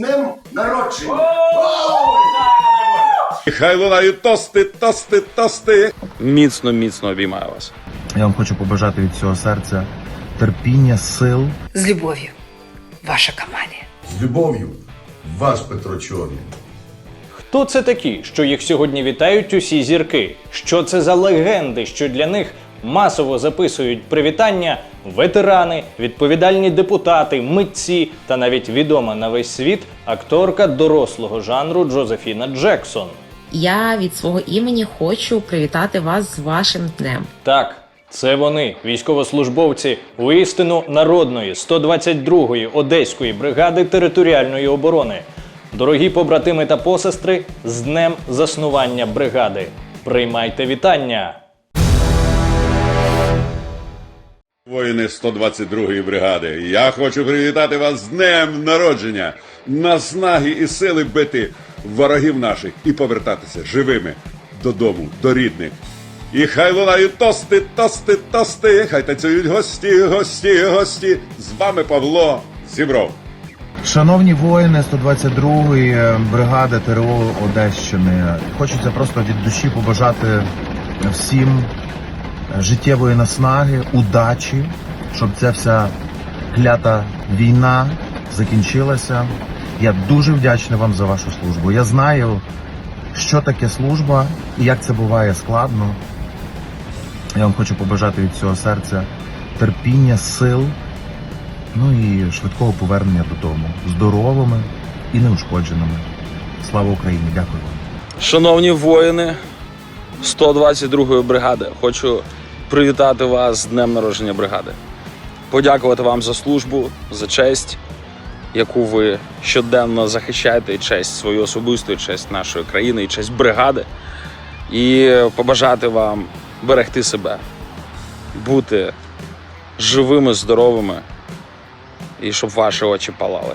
днем народження! Хай лунають тости, тости, тости. Міцно, міцно обіймаю вас. Я вам хочу побажати від цього серця терпіння, сил. З любов'ю, ваша компанія. З любов'ю, ваш Петро Чорний. Хто це такі, що їх сьогодні вітають усі зірки? Що це за легенди, що для них масово записують привітання ветерани, відповідальні депутати, митці та навіть відома на весь світ акторка дорослого жанру Джозефіна Джексон. Я від свого імені хочу привітати вас з вашим днем. Так, це вони, військовослужбовці воістину народної 122-ї Одеської бригади територіальної оборони. Дорогі побратими та посестри, з днем заснування бригади. Приймайте вітання! Воїни 122-ї бригади. Я хочу привітати вас з днем народження, наснаги і сили бити ворогів наших і повертатися живими додому, до рідних. І хай лунають тости, тости, тости, хай танцюють гості, гості, гості. З вами Павло Зібров. Шановні воїни 122-ї бригади ТРО Одещини, хочеться просто від душі побажати всім життєвої наснаги, удачі, щоб ця вся клята війна закінчилася. Я дуже вдячний вам за вашу службу. Я знаю, що таке служба і як це буває складно. Я вам хочу побажати від цього серця терпіння, сил, ну і швидкого повернення додому, здоровими і неушкодженими. Слава Україні! Дякую вам. Шановні воїни 122-ї бригади, хочу привітати вас з днем народження бригади. Подякувати вам за службу, за честь, яку ви щоденно захищаєте, і честь свою особисту, і честь нашої країни, і честь бригади. І побажати вам берегти себе, бути живими, здоровими, і щоб ваші очі палали.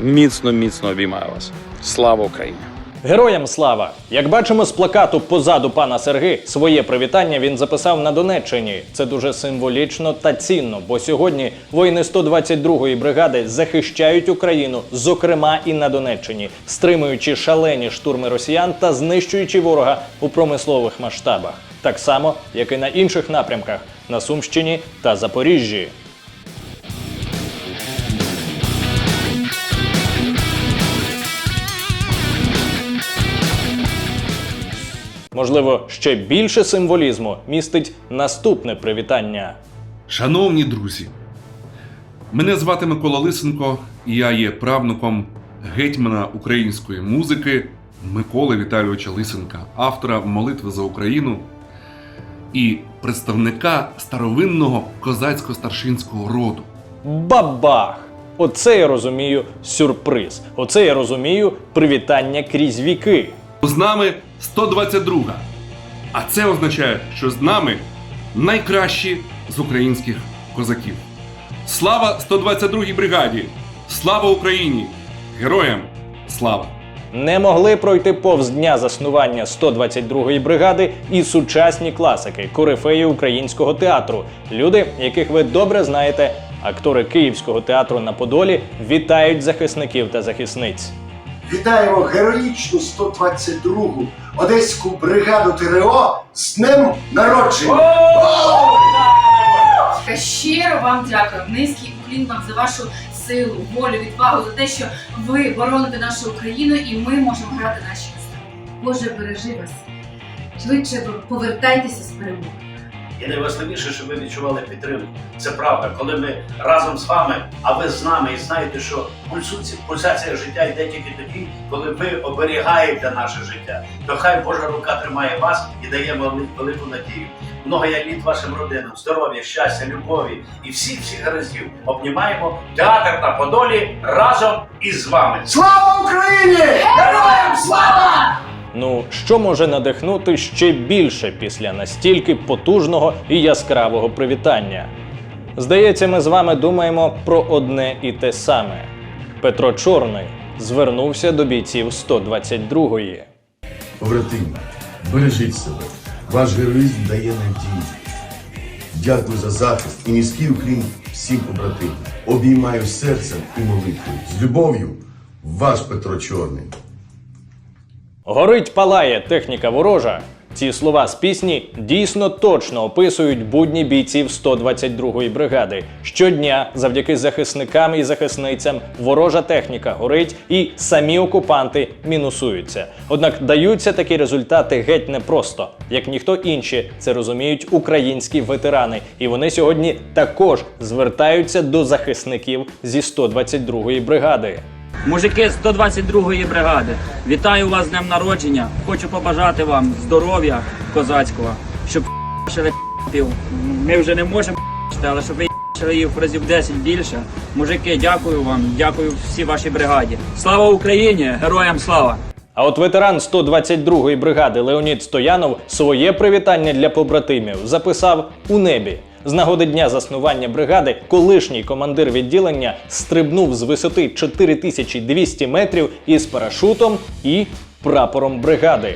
Міцно, міцно обіймаю вас. Слава Україні! Героям слава! Як бачимо з плакату позаду пана Серги, своє привітання він записав на Донеччині. Це дуже символічно та цінно, бо сьогодні воїни 122-ї бригади захищають Україну, зокрема і на Донеччині, стримуючи шалені штурми росіян та знищуючи ворога у промислових масштабах, так само як і на інших напрямках на Сумщині та Запоріжжі. Можливо, ще більше символізму містить наступне привітання. Шановні друзі, мене звати Микола Лисенко, і я є правнуком гетьмана української музики Миколи Віталійовича Лисенка, автора молитви за Україну і представника старовинного козацько-старшинського роду. Бабах! Оце я розумію сюрприз. Оце я розумію привітання крізь віки. З нами 122. А це означає, що з нами найкращі з українських козаків. Слава 122-й бригаді! Слава Україні! Героям слава! Не могли пройти повз дня заснування 122-ї бригади і сучасні класики, корифеї українського театру. Люди, яких ви добре знаєте, актори Київського театру на Подолі вітають захисників та захисниць. Вітаємо героїчну 122-гу Одеську бригаду ТРО з днем народження! Щиро вам дякую. Низький уклін вам за вашу силу, волю, відвагу, за те, що ви бороните нашу Україну і ми можемо грати наші вистави. Боже, бережи вас. Швидше повертайтеся з перемоги. І найважливіше, щоб ви відчували підтримку. Це правда, коли ми разом з вами, а ви з нами, і знаєте, що пульсація життя йде тільки тоді, коли ви оберігаєте наше життя. То хай Божа рука тримає вас і дає вам велику надію. Много я літ вашим родинам, здоров'я, щастя, любові і всіх всіх гараздів. Обнімаємо театр на Подолі разом із вами. Слава Україні! Героям слава! Ну, що може надихнути ще більше після настільки потужного і яскравого привітання? Здається, ми з вами думаємо про одне і те саме. Петро Чорний звернувся до бійців 122-ї. Побратими, бережіть себе. Ваш героїзм дає надію. Дякую за захист і низький уклін всім побратимам. Обіймаю серцем і молитвою. З любов'ю, Ваш Петро Чорний. Горить палає техніка ворожа. Ці слова з пісні дійсно точно описують будні бійців 122-ї бригади. Щодня, завдяки захисникам і захисницям, ворожа техніка горить і самі окупанти мінусуються. Однак даються такі результати геть непросто. Як ніхто інші, це розуміють українські ветерани, і вони сьогодні також звертаються до захисників зі 122-ї бригади. Мужики з 122-ї бригади, вітаю вас з днем народження. Хочу побажати вам здоров'я козацького, щоб шили пів. Ми вже не можемо але щоб ви шили їх разів 10 більше. Мужики, дякую вам, дякую всій вашій бригаді. Слава Україні! Героям слава! А от ветеран 122-ї бригади Леонід Стоянов своє привітання для побратимів записав у небі. З нагоди дня заснування бригади колишній командир відділення стрибнув з висоти 4200 метрів із парашутом і прапором бригади.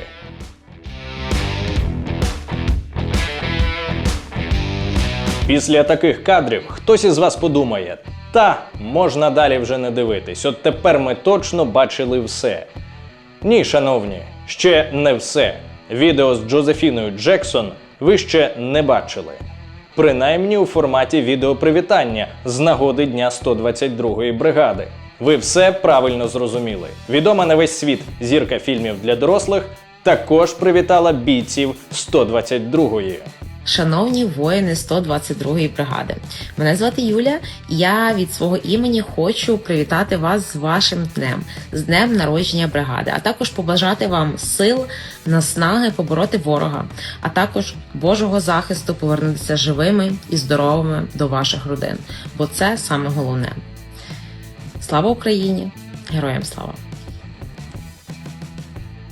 Після таких кадрів хтось із вас подумає: та можна далі вже не дивитись. От тепер ми точно бачили все. Ні, шановні, ще не все. Відео з Джозефіною Джексон ви ще не бачили. Принаймні у форматі відеопривітання з нагоди Дня 122-ї бригади. Ви все правильно зрозуміли. Відома на весь світ зірка фільмів для дорослих також привітала бійців 122-ї. Шановні воїни 122-ї бригади, мене звати Юля. Я від свого імені хочу привітати вас з вашим днем, з днем народження бригади, а також побажати вам сил, наснаги побороти ворога, а також Божого захисту повернутися живими і здоровими до ваших родин, бо це саме головне. Слава Україні! Героям слава!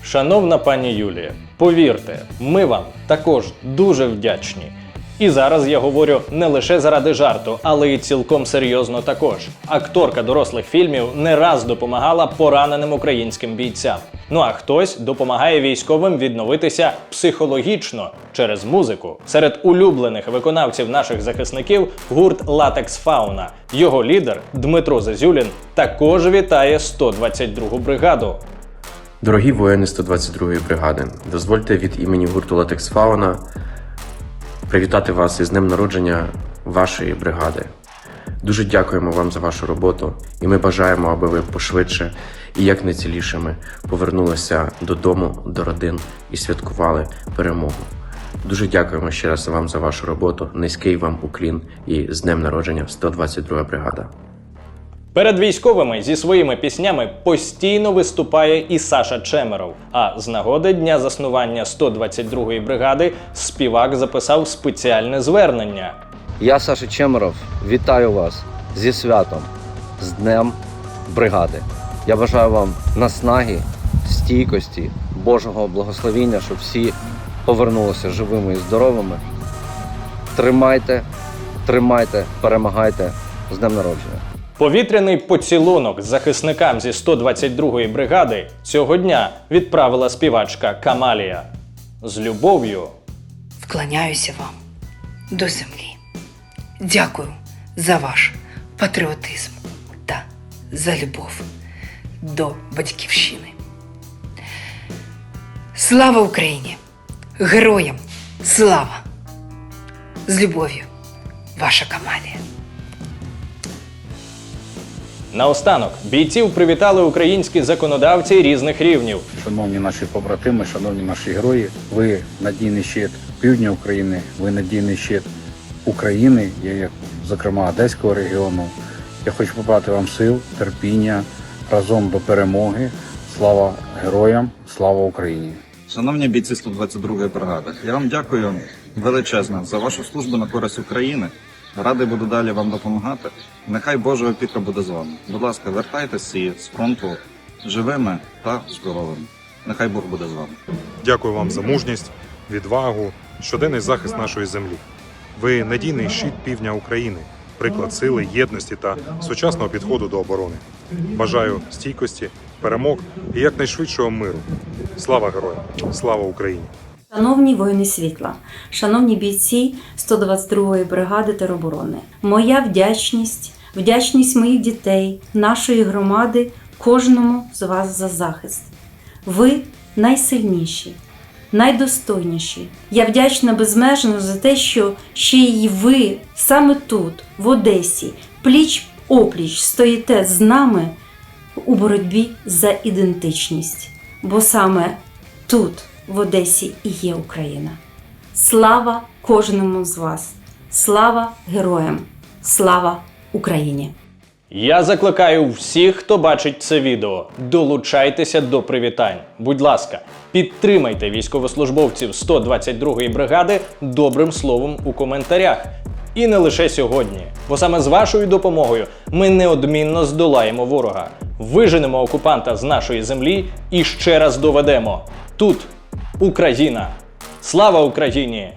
Шановна пані Юлія, повірте, ми вам також дуже вдячні. І зараз я говорю не лише заради жарту, але й цілком серйозно також. Акторка дорослих фільмів не раз допомагала пораненим українським бійцям. Ну а хтось допомагає військовим відновитися психологічно через музику. Серед улюблених виконавців наших захисників гурт Латекс Фауна. Його лідер Дмитро Зазюлін також вітає 122-гу бригаду. Дорогі воїни 122-ї бригади, дозвольте від імені гурту Латекс Фауна привітати вас із днем народження вашої бригади. Дуже дякуємо вам за вашу роботу, і ми бажаємо, аби ви пошвидше і якнайцілішими повернулися додому, до родин і святкували перемогу. Дуже дякуємо ще раз вам за вашу роботу. Низький вам уклін і з днем народження 122 бригада. Перед військовими зі своїми піснями постійно виступає і Саша Чемеров. А з нагоди дня заснування 122-ї бригади співак записав спеціальне звернення. Я, Саша Чемеров, вітаю вас зі святом, з Днем бригади. Я бажаю вам наснаги, стійкості, Божого благословіння, щоб всі повернулися живими і здоровими. Тримайте, тримайте, перемагайте з Днем народження. Повітряний поцілунок захисникам зі 122-ї бригади цього дня відправила співачка Камалія. З любов'ю Вклоняюся вам до землі. Дякую за ваш патріотизм та за любов до батьківщини. Слава Україні! Героям слава! З любов'ю, ваша Камалія. Наостанок бійців привітали українські законодавці різних рівнів. Шановні наші побратими, шановні наші герої, ви надійний щит півдня України, ви надійний щит України, я як зокрема Одеського регіону. Я хочу побрати вам сил, терпіння разом до перемоги. Слава героям, слава Україні! Шановні бійці 122-ї бригади, я вам дякую величезно за вашу службу на користь України. Радий буду далі вам допомагати. Нехай Божа опіка буде з вами. Будь ласка, вертайтеся з фронту живими та здоровими. Нехай Бог буде з вами. Дякую вам за мужність, відвагу, щоденний захист нашої землі. Ви надійний щит півдня України, приклад сили, єдності та сучасного підходу до оборони. Бажаю стійкості, перемог і якнайшвидшого миру. Слава героям! Слава Україні! Шановні воїни світла, шановні бійці 122-ї бригади тероборони, моя вдячність, вдячність моїх дітей, нашої громади кожному з вас за захист. Ви найсильніші, найдостойніші. Я вдячна безмежно за те, що ще й ви саме тут, в Одесі, пліч опліч стоїте з нами у боротьбі за ідентичність. Бо саме тут, в Одесі, і є Україна. Слава кожному з вас! Слава героям! Слава Україні! Я закликаю всіх, хто бачить це відео, долучайтеся до привітань. Будь ласка, підтримайте військовослужбовців 122-ї бригади добрим словом у коментарях. І не лише сьогодні, бо саме з вашою допомогою ми неодмінно здолаємо ворога, виженемо окупанта з нашої землі і ще раз доведемо: тут Україна! Слава Україні!